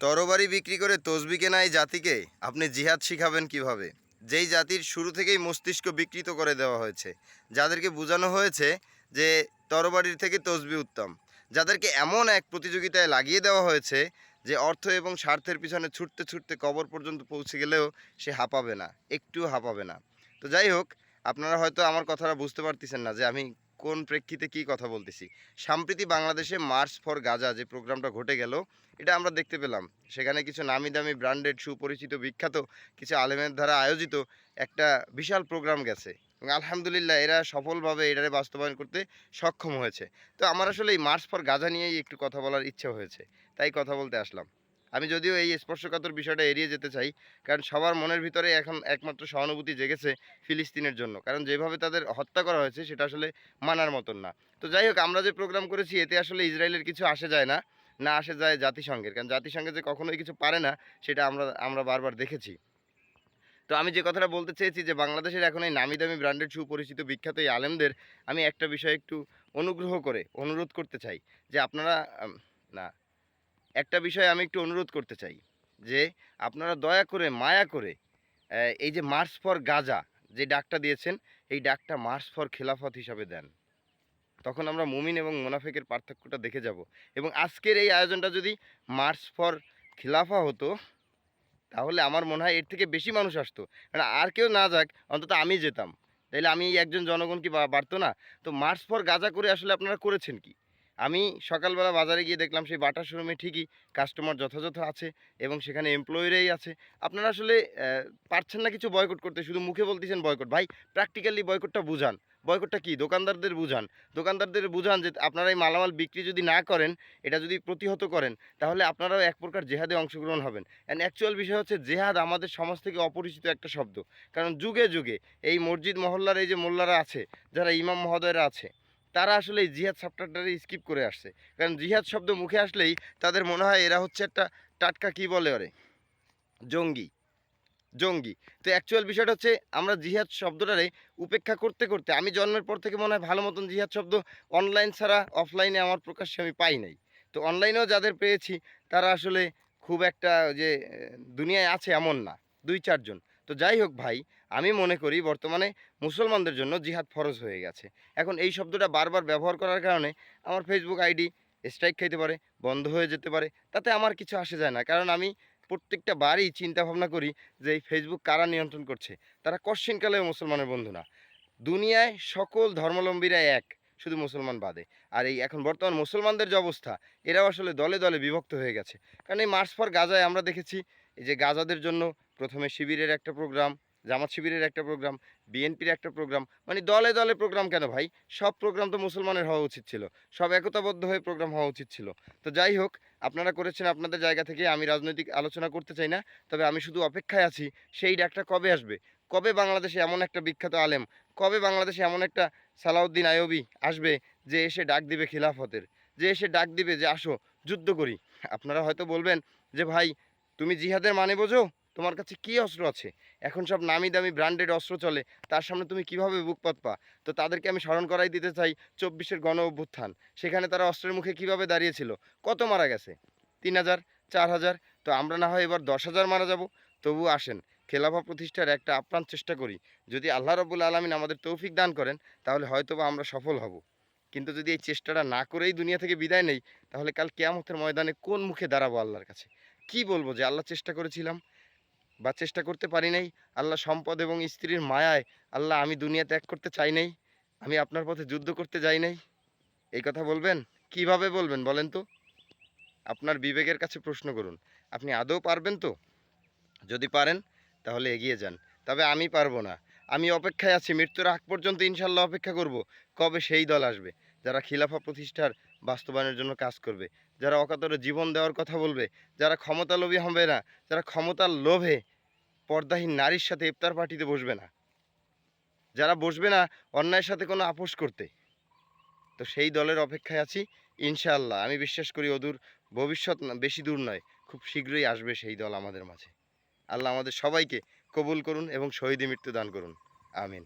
তরবারি বিক্রি করে তসবি কেনা এই জাতিকে আপনি জিহাদ শিখাবেন কীভাবে? যেই জাতির শুরু থেকেই মস্তিষ্ক বিকৃত করে দেওয়া হয়েছে, যাদেরকে বোঝানো হয়েছে যে তরবারির থেকে তসবি উত্তম, যাদেরকে এমন এক প্রতিযোগিতায় লাগিয়ে দেওয়া হয়েছে যে অর্থ এবং স্বার্থের পিছনে ছুটতে ছুটতে কবর পর্যন্ত পৌঁছে গেলেও সে হাঁপাবে না একটু হাঁপাবে না। তো যাই হোক, আপনারা হয়তো আমার কথাটা বুঝতে পারতেছেন না যে আমি কোন প্রেক্ষিতে কি কথা বলতেছি? সম্প্রতি বাংলাদেশে মার্চ ফর গাজা যে প্রোগ্রামটা ঘটে গেল, এটা আমরা দেখতে পেলাম। সেখানে কিছু নামি দামি ব্র্যান্ডেড, সুপরিচিত, বিখ্যাত কিছু আলেমের দ্বারা আয়োজিত একটা বিশাল প্রোগ্রাম গেছে। এবং আলহামদুলিল্লাহ এরা সফলভাবে এটারে বাস্তবায়ন করতে সক্ষম হয়েছে। তো আমার আসলে এই মার্চ ফর গাজা নিয়েই একটু কথা বলার ইচ্ছা হয়েছে। তাই কথা বলতে আসলাম। আমি যদিও এই স্পর্শকাতর বিষয়টা এড়িয়ে যেতে চাই, কারণ সবার মনের ভিতরে এখন একমাত্র সহানুভূতি জেগেছে ফিলিস্তিনের জন্য। কারণ যেভাবে তাদের হত্যা করা হয়েছে, সেটা আসলে মানার মতন না। তো যাই হোক, আমরা যে প্রোগ্রাম করেছি, এতে আসলে ইসরায়েলের কিছু আসে যায় না না আসে যায় জাতিসংঘের। কারণ জাতিসংঘে যে কখনোই কিছু পারে না, সেটা আমরা আমরা বারবার দেখেছি। তো আমি যে কথাটা বলতে চেয়েছি যে বাংলাদেশের এখন এই নামি দামি ব্র্যান্ডেড সুপরিচিত বিখ্যাত এই আলেমদের, আমি একটা বিষয় একটু অনুগ্রহ করে অনুরোধ করতে চাই যে আপনারা না একটা বিষয় আমি একটু অনুরোধ করতে চাই যে আপনারা দয়া করে, মায়া করে এই যে মার্চ ফর গাজা যে ডাকটা দিয়েছেন, এই ডাকটা মার্চ ফর খেলাফত হিসাবে দেন। তখন আমরা মুমিন এবং মুনাফেকের পার্থক্যটা দেখে যাব। এবং আজকের এই আয়োজনটা যদি মার্চ ফর খিলাফা হতো, তাহলে আমার মনে হয় এর থেকে বেশি মানুষ আসতো। মানে আর কেউ না যাক, অন্তত আমি যেতাম। তাইলে আমি একজন জনগণ কি বাড়তো না? তো মার্চ ফর গাজা করে আসলে আপনারা করেছেন কি? আমি সকালবেলা বাজারে গিয়ে দেখলাম সেই বাটার শোরুমে ঠিকই কাস্টমার যথাযথ আছে এবং সেখানে এমপ্লয়িরাই আছে। আপনারা আসলে পারছেন না কিছু বয়কট করতে, শুধু মুখে বলতেছেন বয়কট ভাই প্র্যাকটিক্যালি বয়কটটা বুঝান। বয়কটটা কি? দোকানদারদের বুঝান। দোকানদারদের বুঝান যে আপনারা এই মালামাল বিক্রি যদি না করেন, এটা যদি প্রতিহত করেন, তাহলে আপনারাও এক প্রকার জেহাদে অংশগ্রহণ হবেন। অ্যান্ড অ্যাকচুয়াল বিষয় হচ্ছে, জেহাদ আমাদের সমাজ থেকে অপরিচিত একটা শব্দ। কারণ যুগে যুগে এই মসজিদ মহল্লার, এই যে মোল্লারা আছে, যারা ইমাম মহোদয়রা আছে তারা আসলে এই জিহাদ চ্যাপ্টারটারে স্কিপ করে আসছে। কারণ জিহাদ শব্দ মুখে আসলেই তাদের মনে হয় এরা হচ্ছে একটা টাটকা কি বলে ওরে? জঙ্গি। জঙ্গি। তো অ্যাকচুয়াল বিষয়টা হচ্ছে আমরা জিহাদ শব্দটারে উপেক্ষা করতে করতে, আমি জন্মের পর থেকে মনে হয় ভালো মতন জিহাদ শব্দ অনলাইন ছাড়া অফলাইনে আমার প্রকাশ্যে আমি পাই নাই। তো অনলাইনেও যাদের পেয়েছি, তারা আসলে খুব একটা যে, দুনিয়ায় আছে এমন না। দুই চারজন। তো যাই হোক ভাই, আমি মনে করি বর্তমানে মুসলমানদের জন্য জিহাদ ফরজ হয়ে গেছে। এখন এই শব্দটা বারবার ব্যবহার করার কারণে আমার ফেসবুক আইডি স্ট্রাইক খাইতে পারে, বন্ধ হয়ে যেতে পারে, তাতে আমার কিছু আসে যায় না। কারণ আমি প্রত্যেকটা বারই চিন্তা ভাবনা করি যে এই ফেসবুক কারা নিয়ন্ত্রণ করছে? তারা কশ্চিনকালেও মুসলমানের বন্ধু না। দুনিয়ায় সকল ধর্মাবলম্বীরা এক, শুধু মুসলমান বাদে। আর এই এখন বর্তমান মুসলমানদের যে অবস্থা, এরাও আসলে দলে দলে বিভক্ত হয়ে গেছে। কারণ এই মার্চ ফর গাজায় আমরা দেখেছি এই যে গাজাদের জন্য প্রথমে শিবিরের একটা প্রোগ্রাম জামাত শিবিরের একটা প্রোগ্রাম বিএনপির একটা প্রোগ্রাম মানে দলে দলে প্রোগ্রাম কেন ভাই? সব প্রোগ্রাম তো মুসলমানের হওয়া উচিত ছিল। সব একতাবদ্ধ হয়ে প্রোগ্রাম হওয়া উচিত ছিল। তো যাই হোক, আপনারা করেছেন আপনাদের জায়গা থেকে, আমি রাজনৈতিক আলোচনা করতে চাই না, তবে আমি শুধু অপেক্ষায় আছি, সেই ডাকটা কবে আসবে? কবে বাংলাদেশে এমন একটা বিখ্যাত আলেম, কবে বাংলাদেশে এমন একটা সালাউদ্দিন আয়বি আসবে যে এসে ডাক দিবে খিলাফতের, যে এসে ডাক দিবে যে আসো, যুদ্ধ করি? আপনারা হয়তো বলবেন যে ভাই তুমি জিহাদের মানে বোঝো? তোমার কাছে কি অস্ত্র আছে? এখন সব নামি দামি ব্র্যান্ডেড অস্ত্র চলে, তার সামনে তুমি কীভাবে বুক পাতপা তো তাদেরকে আমি স্মরণ করাই দিতে চাই চব্বিশের গণ অভ্যুত্থান। সেখানে তারা অস্ত্রের মুখে কীভাবে দাঁড়িয়েছিল? কত মারা গেছে? তিন হাজার, চার হাজার? তো আমরা না হয় এবার দশ হাজার মারা যাব? তবু আসেন, খেলাফা প্রতিষ্ঠার একটা আপ্রাণ চেষ্টা করি। যদি আল্লাহ রবুল আলমিন আমাদের তৌফিক দান করেন, তাহলে হয়তোবা আমরা সফল হব। কিন্তু যদি এই চেষ্টাটা না করেই দুনিয়া থেকে বিদায় নেই, তাহলে কাল কেয়ামতের ময়দানে কোন মুখে দাঁড়াবো আল্লাহর কাছে? কি বলব যে আল্লাহ চেষ্টা করেছিলাম বা চেষ্টা করতে পারি নাই। আল্লাহ সম্পদ এবং স্ত্রীর মায়ায় আল্লাহ আমি দুনিয়া ত্যাগ করতে চাই নাই, আমি আপনার পথে যুদ্ধ করতে যাই নাই। এই কথা বলবেন? কীভাবে বলবেন বলেন তো? আপনার বিবেকের কাছে প্রশ্ন করুন। আপনি আদৌ পারবেন তো? যদি পারেন, তাহলে এগিয়ে যান। তবে আমি পারব না। আমি অপেক্ষায় আছি, মৃত্যুর আগ পর্যন্ত ইনশাল্লাহ অপেক্ষা করব। কবে সেই দল আসবে? যারা খিলাফা প্রতিষ্ঠার বাস্তবায়নের জন্য কাজ করবে, যারা অকাতরে জীবন দেওয়ার কথা বলবে, যারা ক্ষমতা লোভী হবে না, যারা ক্ষমতার লোভে পর্দাহীন নারীর সাথে ইফতার পার্টিতে বসবে না, যারা বসবে না অন্যায়ের সাথে কোনো আপোষ করতে, তো সেই দলের অপেক্ষায় আছি, ইনশাআল্লাহ। আমি বিশ্বাস করি অদূর ভবিষ্যৎ বেশি দূর নয়, খুব শীঘ্রই আসবে সেই দল আমাদের মাঝে। আল্লাহ আমাদের সবাইকে কবুল করুন এবং শহীদে মৃত্যু দান করুন। আমিন।